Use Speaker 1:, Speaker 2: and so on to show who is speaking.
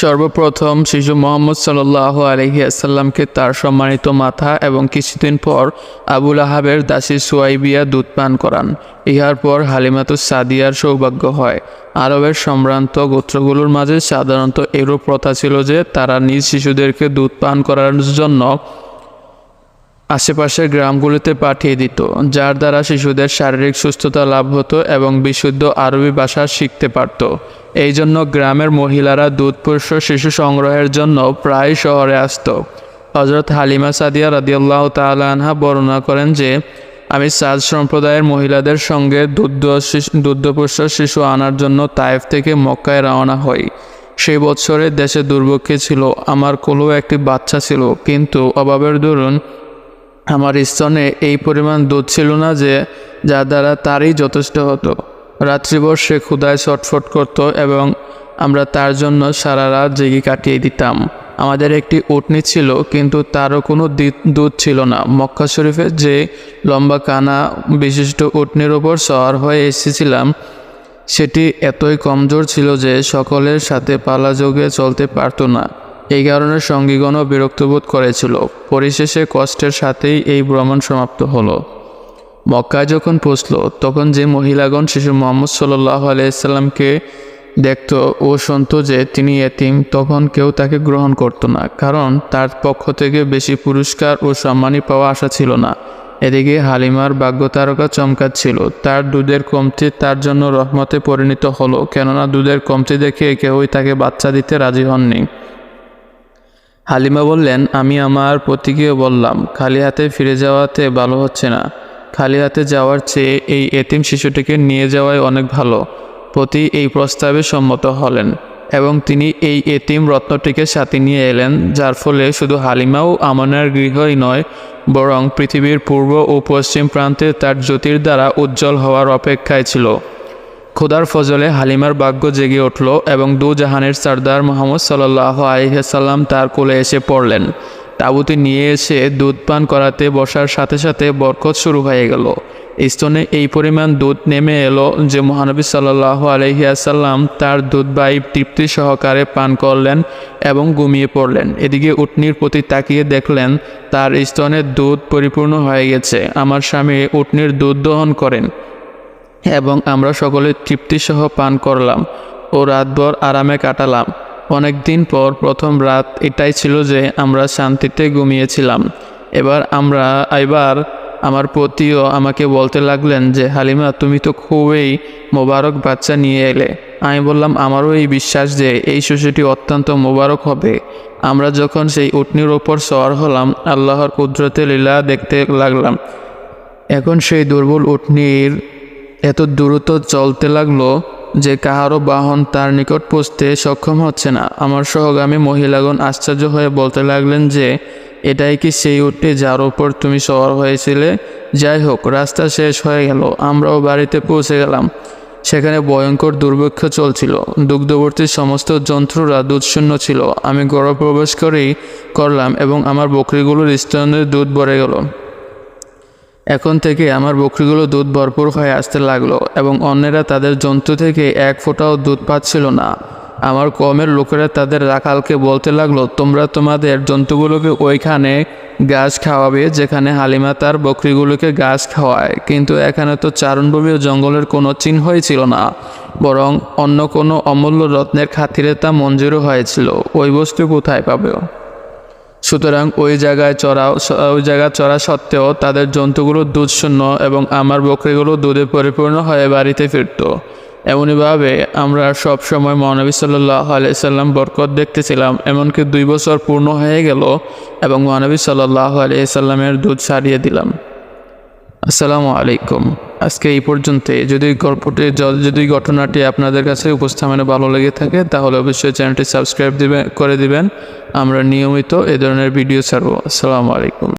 Speaker 1: সর্বপ্রথম শিশু মোহাম্মদ সাল্লাহ আলহি আসাল্লামকে তার সম্মানিত মাথা এবং কিছুদিন পর আবুল আহাবের দাসী সুয়াইবিয়া দুধ পান করান। ইহার পর হালিমাতুস সাদিয়ার সৌভাগ্য হয়। আরবের সম্ভ্রান্ত গোত্রগুলোর মাঝে সাধারণত এরূপ প্রথা ছিল যে তারা নিজ শিশুদেরকে দুধ পান করার জন্য আশেপাশের গ্রামগুলিতে পাঠিয়ে দিত, যার দ্বারা শিশুদের শারীরিক সুস্থতা লাভ হতো এবং বিশুদ্ধ আরবি ভাষা শিখতে পারত। এই জন্য গ্রামের মহিলারা দুধপুষ্য শিশু সংগ্রহের জন্য প্রায় শহরে আসতো। হজরত হালিমা সাদিয়া রাদিয়াল্লাহ তালা আনহা বর্ণনা করেন যে, আমি সাজ সম্প্রদায়ের মহিলাদের সঙ্গে শিশু দুগ্ধপুষ্য শিশু আনার জন্য তায়েফ থেকে মক্কায় রওনা হই। সেই বছরে দেশে দুর্ভিক্ষে ছিল, আমার কোলেও একটি বাচ্চা ছিল, কিন্তু অভাবের দরুন আমার স্তনে এই পরিমাণ দুধ ছিল না যে যা দ্বারা তারই যথেষ্ট হতো। রাত্রিভর সে ক্ষুদায় ছটফট করত এবং আমরা তার জন্য সারা রাত জেগে কাটিয়ে দিতাম। আমাদের একটি উটনি ছিল, কিন্তু তারও কোনো দুধ ছিল না। মক্কা শরীফের যে লম্বা কানা বিশিষ্ট উটনির ওপর সওয়ার হয়ে এসেছিলাম, সেটি এতই কমজোর ছিল যে সকলের সাথে পালাযোগে চলতে পারত না। এই কারণে সঙ্গীগণও বিরক্তবোধ করেছিল। পরিশেষে কষ্টের সাথেই এই ভ্রমণ সমাপ্ত হলো। মক্কায় যখন পৌঁছলো, তখন যে মহিলাগণ শিশু মোহাম্মদ সাল্লাহ আলাইসাল্লামকে দেখত ও শুনত যে তিনি এতিম, তখন কেউ তাকে গ্রহণ করত না, কারণ তার পক্ষ থেকে বেশি পুরস্কার ও সম্মানী পাওয়া আশা ছিল না। এদিকে হালিমার ভাগ্যতারকা চমকাচ্ছিল তার দুধের কমতি তার জন্য রহমতে পরিণত হলো, কেননা দুধের কমতি দেখে কেউই তাকে বাচ্চা দিতে রাজি হননি। হালিমা বললেন, আমি আমার পতিকে বললাম, খালি হাতে ফিরে যাওয়াতে ভালো হচ্ছে না। খালি হাতে যাওয়ার চেয়ে এই এতিম শিশুটিকে নিয়ে যাওয়াই অনেক ভালো। পতি এই প্রস্তাবে সম্মত হলেন এবং তিনি এই এতিম রত্নটিকে সাথে নিয়ে এলেন, যার ফলে শুধু হালিমাও আমানের গৃহই নয়, বরং পৃথিবীর পূর্ব ও পশ্চিম প্রান্তে তার জ্যোতির দ্বারা উজ্জ্বল হওয়ার অপেক্ষায় ছিল। খোদার ফজলে হালিমার ভাগ্য জেগে উঠল এবং দু জাহানের সর্দার মোহাম্মদ সাল্লাহ আলহাম তার কোলে এসে পড়লেন। তাবুতে নিয়ে এসে দুধ পান করাতে বসার সাথে সাথে বরকত শুরু হয়ে গেল। স্তনে এই পরিমাণ দুধ নেমে এলো যে মহানবী সাল্লাহ আলহিয়াসাল্লাম তার দুধ বাই তৃপ্তি সহকারে পান করলেন এবং ঘুমিয়ে পড়লেন। এদিকে উটনির প্রতি তাকিয়ে দেখলেন, তার স্তনের দুধ পরিপূর্ণ হয়ে গেছে। আমার স্বামী উটনির দুধ দহন করেন। এবং আমরা সকলে তৃপ্তিসহ পান করলাম ও রাতভর আরামে কাটালাম। অনেক দিন পর প্রথম রাত এটাই ছিল যে আমরা শান্তিতে ঘুমিয়েছিলাম। এবার আমরা, এবার আমার পতিও আমাকে বলতে লাগলেন যে, হালিমা, তুমি তো খুবই মোবারক বাচ্চা নিয়ে এলে। আমি বললাম, আমারও এই বিশ্বাস যে, এই শিশুটি অত্যন্ত মোবারক হবে। আমরা যখন সেই উটনির ওপর সওয়ার হলাম, আল্লাহর কুদরতে লীলা দেখতে লাগলাম। এখন সেই দুর্বল উটনির এত দ্রুত চলতে লাগল যে কাহারও বাহন তার নিকট পৌঁছতে সক্ষম হচ্ছে না। আমার সহগামী মহিলাগণ আশ্চর্য হয়ে বলতে লাগলেন যে, এটাই কি সেই উটটি যার উপর তুমি সওয়ার হয়েছিলে? যাই হোক, রাস্তা শেষ হয়ে গেল, আমরাও বাড়িতে পৌঁছে গেলাম। সেখানে ভয়ঙ্কর দুর্ভিক্ষ চলছিল। দুগ্ধবর্তী সমস্ত যন্ত্ররা দুধশূন্য ছিল। আমি গড় প্রবেশ করেই করলাম এবং আমার বকরিগুলোর স্তনের দুধ ভরে গেল। এখন থেকে আমার বকরিগুলো দুধ ভরপুর হয়ে আসতে লাগল এবং অন্যেরা তাদের জন্তু থেকে এক ফোঁটাও দুধ পাচ্ছিল না। আমার কমের লোকেরা তাদের রাখালকে বলতে লাগল, তোমরা তোমাদের জন্তুগুলোকে ওইখানে ঘাস খাওয়াবে যেখানে হালিমা তার বকরিগুলোকে ঘাস খাওয়ায়। কিন্তু এখানে তো চারণভূমি ও জঙ্গলের কোনো চিহ্নই ছিল না, বরং অন্য কোনো অমূল্য রত্নের খাতিরে তা মঞ্জুরও হয়েছিল। ওই বস্তু কোথায় পাবে? সুতরাং ওই জায়গায় চড়া, ওই জায়গায় চড়া সত্ত্বেও তাদের জন্তুগুলো দুধ শূন্য এবং আমার বকরিগুলো দুধে পরিপূর্ণ হয়ে বাড়িতে ফিরত। এমনইভাবে আমরা সব সময় মহানবী সাল্লাহ আলাইসাল্লাম বরকত দেখতেছিলাম, এমনকি দুই বছর পূর্ণ হয়ে গেল এবং মহানবী সাল্লাহ আলাইসাল্লামের দুধ সারিয়ে দিলাম। আসসালামু আলাইকুম। আজকে এই পর্যন্তই যদি গল্পটি, যদি ঘটনাটি আপনাদের কাছে উপস্থাপনে ভালো লেগে থাকে, তাহলে অবশ্যই চ্যানেলটি সাবস্ক্রাইব দিবেন করে দিবেন। আমরা নিয়মিত এ ধরনের ভিডিও ছাড়বো। আসসালামু আলাইকুম।